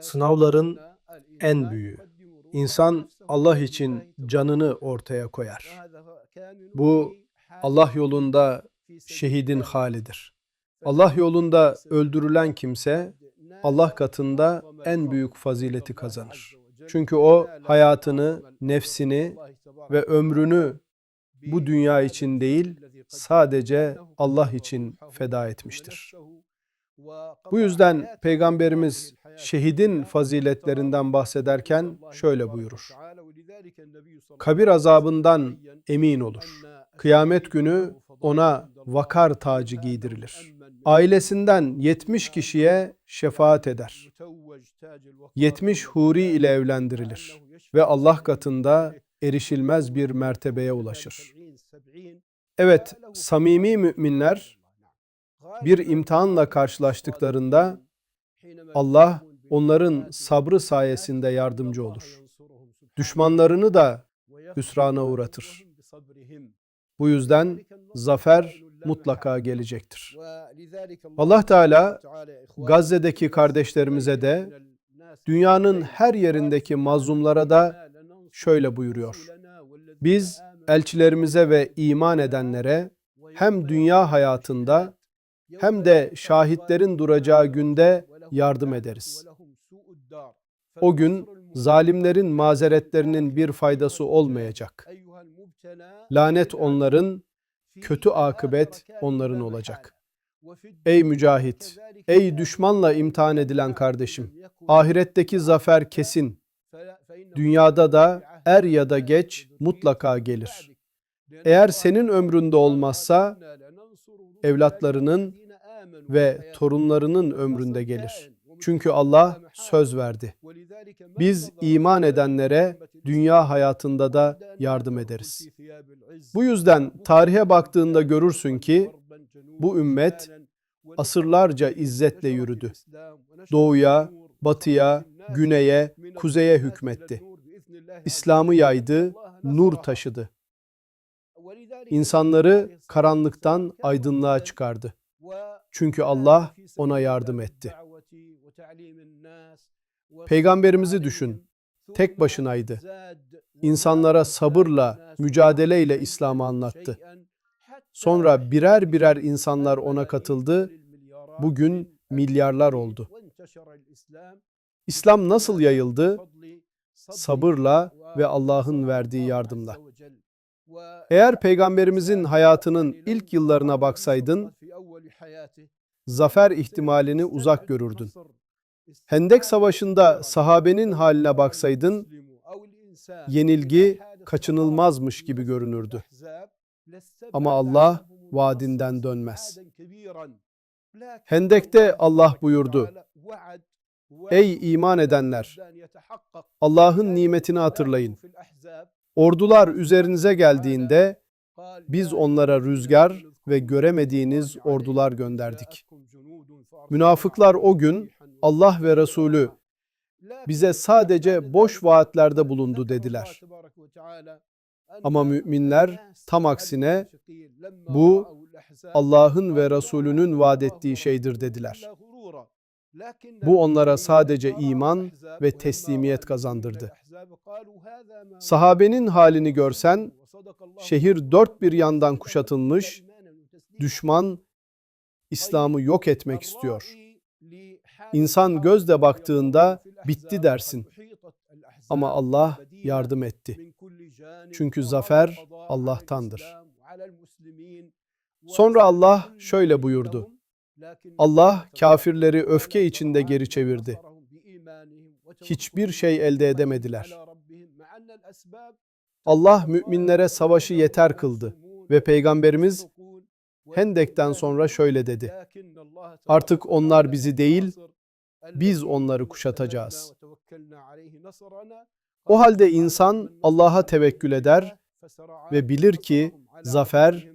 Sınavların en büyüğü. İnsan Allah için canını ortaya koyar. Bu Allah yolunda şehidin halidir. Allah yolunda öldürülen kimse Allah katında en büyük fazileti kazanır. Çünkü o hayatını, nefsini ve ömrünü bu dünya için değil, sadece Allah için feda etmiştir. Bu yüzden Peygamberimiz şehidin faziletlerinden bahsederken şöyle buyurur. Kabir azabından emin olur. Kıyamet günü ona vakar tacı giydirilir. Ailesinden 70 kişiye şefaat eder. 70 huri ile evlendirilir ve Allah katında erişilmez bir mertebeye ulaşır. Evet, samimi müminler bir imtihanla karşılaştıklarında Allah onların sabrı sayesinde yardımcı olur. Düşmanlarını da hüsrana uğratır. Bu yüzden zafer mutlaka gelecektir. Allah Teala Gazze'deki kardeşlerimize de dünyanın her yerindeki mazlumlara da şöyle buyuruyor. Biz elçilerimize ve iman edenlere hem dünya hayatında hem de şahitlerin duracağı günde yardım ederiz. O gün zalimlerin mazeretlerinin bir faydası olmayacak. Lanet onların, kötü akıbet onların olacak. Ey mücahit, ey düşmanla imtihan edilen kardeşim, ahiretteki zafer kesin. Dünyada da er ya da geç mutlaka gelir. Eğer senin ömründe olmazsa evlatlarının ve torunlarının ömründe gelir. Çünkü Allah söz verdi. Biz iman edenlere dünya hayatında da yardım ederiz. Bu yüzden tarihe baktığında görürsün ki bu ümmet asırlarca izzetle yürüdü. Doğuya, batıya, güneye, kuzeye hükmetti. İslam'ı yaydı, nur taşıdı. İnsanları karanlıktan aydınlığa çıkardı. Çünkü Allah ona yardım etti. Peygamberimizi düşün. Tek başınaydı. İnsanlara sabırla, mücadeleyle İslam'ı anlattı. Sonra birer birer insanlar ona katıldı. Bugün milyarlar oldu. İslam nasıl yayıldı? Sabırla ve Allah'ın verdiği yardımla. Eğer Peygamberimizin hayatının ilk yıllarına baksaydın, zafer ihtimalini uzak görürdün. Hendek Savaşı'nda sahabenin haline baksaydın, yenilgi kaçınılmazmış gibi görünürdü. Ama Allah vaadinden dönmez. Hendek'te Allah buyurdu, Ey iman edenler! Allah'ın nimetini hatırlayın. Ordular üzerinize geldiğinde biz onlara rüzgar ve göremediğiniz ordular gönderdik. Münafıklar o gün Allah ve Resulü bize sadece boş vaatlerde bulundu dediler. Ama müminler tam aksine bu Allah'ın ve Resulünün vaat ettiği şeydir dediler. Bu onlara sadece iman ve teslimiyet kazandırdı. Sahabenin halini görsen, şehir dört bir yandan kuşatılmış, düşman İslam'ı yok etmek istiyor. İnsan gözle baktığında bitti dersin. Ama Allah yardım etti. Çünkü zafer Allah'tandır. Sonra Allah şöyle buyurdu. Allah kafirleri öfke içinde geri çevirdi. Hiçbir şey elde edemediler. Allah müminlere savaşı yeter kıldı ve Peygamberimiz Hendek'ten sonra şöyle dedi. Artık onlar bizi değil, biz onları kuşatacağız. O halde insan Allah'a tevekkül eder ve bilir ki zafer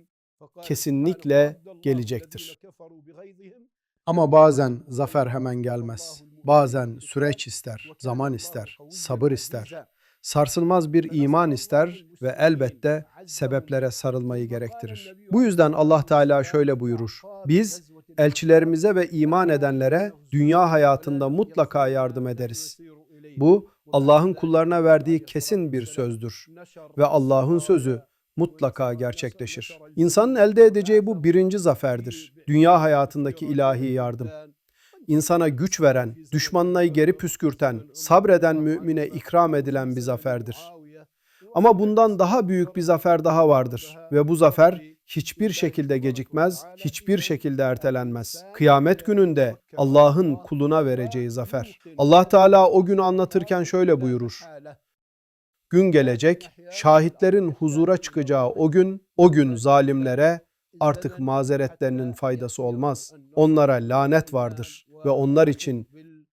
kesinlikle gelecektir. Ama bazen zafer hemen gelmez. Bazen süreç ister, zaman ister, sabır ister. Sarsılmaz bir iman ister ve elbette sebeplere sarılmayı gerektirir. Bu yüzden Allah Teala şöyle buyurur. Biz elçilerimize ve iman edenlere dünya hayatında mutlaka yardım ederiz. Bu Allah'ın kullarına verdiği kesin bir sözdür ve Allah'ın sözü mutlaka gerçekleşir. İnsanın elde edeceği bu birinci zaferdir. Dünya hayatındaki ilahi yardım. İnsana güç veren, düşmanına geri püskürten, sabreden mümine ikram edilen bir zaferdir. Ama bundan daha büyük bir zafer daha vardır ve bu zafer hiçbir şekilde gecikmez, hiçbir şekilde ertelenmez. Kıyamet gününde Allah'ın kuluna vereceği zafer. Allah Teala o günü anlatırken şöyle buyurur. Gün gelecek, şahitlerin huzura çıkacağı o gün, o gün zalimlere artık mazeretlerinin faydası olmaz. Onlara lanet vardır ve onlar için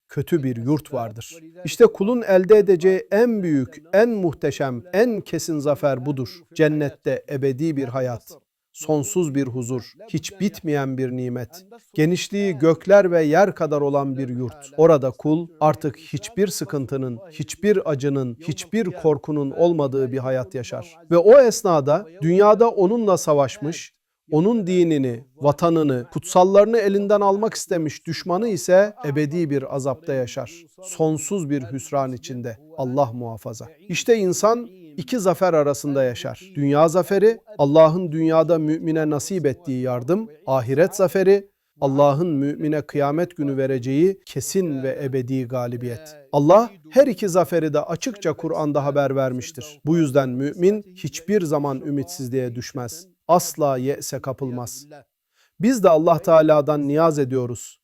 kötü bir yurt vardır. İşte kulun elde edeceği en büyük, en muhteşem, en kesin zafer budur. Cennette ebedi bir hayat, sonsuz bir huzur, hiç bitmeyen bir nimet, genişliği gökler ve yer kadar olan bir yurt. Orada kul artık hiçbir sıkıntının, hiçbir acının, hiçbir korkunun olmadığı bir hayat yaşar. Ve o esnada dünyada onunla savaşmış, onun dinini, vatanını, kutsallarını elinden almak istemiş düşmanı ise ebedi bir azapta yaşar. Sonsuz bir hüsran içinde. Allah muhafaza. İşte insan iki zafer arasında yaşar. Dünya zaferi, Allah'ın dünyada mümine nasip ettiği yardım, ahiret zaferi, Allah'ın mümine kıyamet günü vereceği kesin ve ebedi galibiyet. Allah her iki zaferi de açıkça Kur'an'da haber vermiştir. Bu yüzden mümin hiçbir zaman ümitsizliğe düşmez asla yese kapılmaz. Biz de Allah Teala'dan niyaz ediyoruz.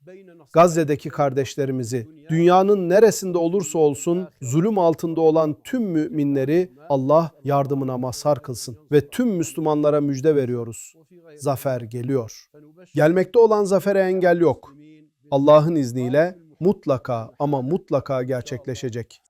Gazze'deki kardeşlerimizi, dünyanın neresinde olursa olsun zulüm altında olan tüm müminleri Allah yardımına mazhar kılsın ve tüm Müslümanlara müjde veriyoruz. Zafer geliyor. Gelmekte olan zafere engel yok. Allah'ın izniyle mutlaka ama mutlaka gerçekleşecek.